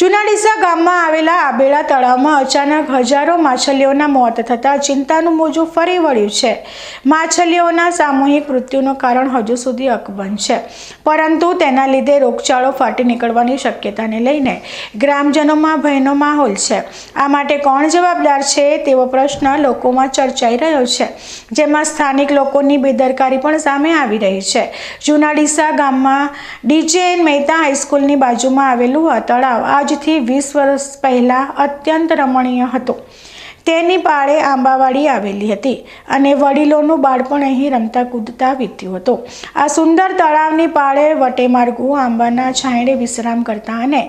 જૂના ડીસા ગામમાં આવેલા આબેડા તળાવમાં અચાનક હજારો માછલીઓના મોત થતાં ચિંતાનું મોજું ફરી વળ્યું છે. માછલીઓના સામૂહિક મૃત્યુનું કારણ હજુ સુધી અકબંધ છે. પરંતુ તેના લીધે રોગચાળો ફાટી નીકળવાની શક્યતાને લઈને ગ્રામજનોમાં ભયનો માહોલ છે. આ માટે કોણ જવાબદાર છે તેવો પ્રશ્ન લોકોમાં ચર્ચાઈ રહ્યો છે. જેમાં સ્થાનિક લોકોની બેદરકારી પણ સામે આવી રહી છે. જુનાડીસા ગામમાં ડીજેએન મહેતા હાઈસ્કૂલની બાજુમાં આવેલું આ તળાવ આજથી વીસ વર્ષ પહેલાં અત્યંત રમણીય હતું. તેની પાળે આંબાવાડી આવેલી હતી અને વડીલોનું બાળપણ અહીં રમતા કૂદતા વીત્યું હતું. આ સુંદર તળાવની પાળે વટેમાર્ગુ આંબાના છાંયડે વિશ્રામ કરતા અને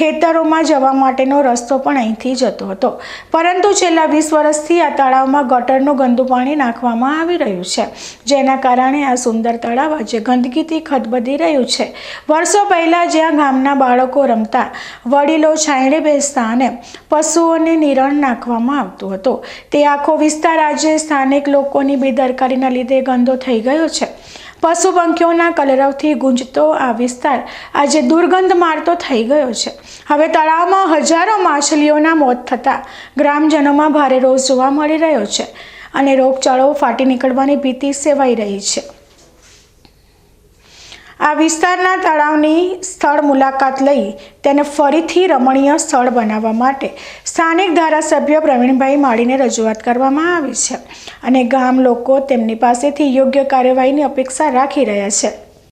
ખેતરોમાં જવા માટેનો રસ્તો પણ અહીંથી જતો હતો. પરંતુ છેલ્લા વીસ વર્ષથી આ તળાવમાં ગટરનું ગંદુ પાણી નાખવામાં આવી રહ્યું છે. જેના કારણે આ સુંદર તળાવ આજે ગંદકીથી ખદબદી રહ્યું છે. વર્ષો પહેલાં જ્યાં ગામના બાળકો રમતા, વડીલો છાંયડે બેસતા અને પશુઓને નિરણ નાખવામાં આવતું હતું. તે આખો વિસ્તાર આજે સ્થાનિક લોકોની બેદરકારીના લીધે ગંદો થઈ ગયો છે. પશુ પંખીઓના કલરવથી ગુંજતો આ વિસ્તાર આજે દુર્ગંધ મારતો થઈ ગયો છે. હવે તળાવમાં હજારો માછલીઓના મોત થતાં ગ્રામજનોમાં ભારે રોષ જોવા મળી રહ્યો છે અને રોગચાળો ફાટી નીકળવાની ભીતિ સેવાઈ રહી છે. આ વિસ્તારના તળાવની સ્થળ મુલાકાત લઈ તેને ફરીથી રમણીય સ્થળ બનાવવા માટે સ્થાનિક ધારાસભ્ય પ્રવીણભાઈ માળીને રજૂઆત કરવામાં આવી છે. અને ગામ લોકો તેમની પાસેથી યોગ્ય કાર્યવાહીની અપેક્ષા રાખી રહ્યા છે.